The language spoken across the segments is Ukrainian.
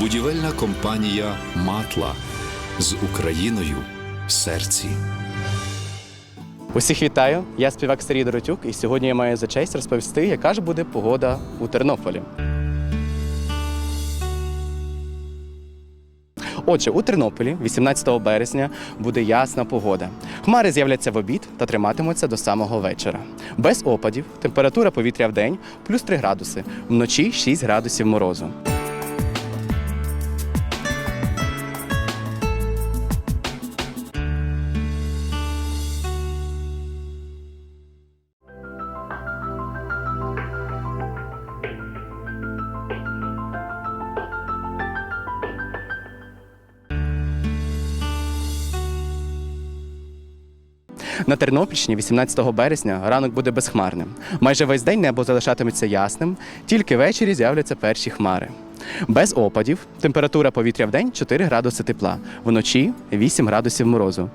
Будівельна компанія Матла з Україною в серці. Усіх вітаю! Я співак Сергій Доротюк, і сьогодні я маю за честь розповісти, яка ж буде погода у Тернополі. Отже, у Тернополі 18 березня буде ясна погода. Хмари з'являться в обід та триматимуться до самого вечора. Без опадів, температура повітря в день плюс 3 градуси, вночі 6 градусів морозу. На Тернопільщині 18 березня ранок буде безхмарним. Майже весь день небо залишатиметься ясним, тільки ввечері з'являться перші хмари. Без опадів температура повітря в день 4 градуси тепла, вночі 8 градусів морозу.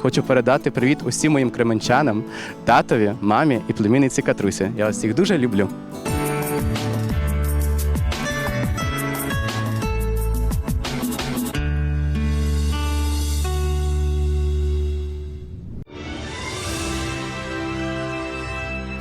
Хочу передати привіт усім моїм кременчанам, татові, мамі і племінниці Катрусі. Я вас всіх дуже люблю.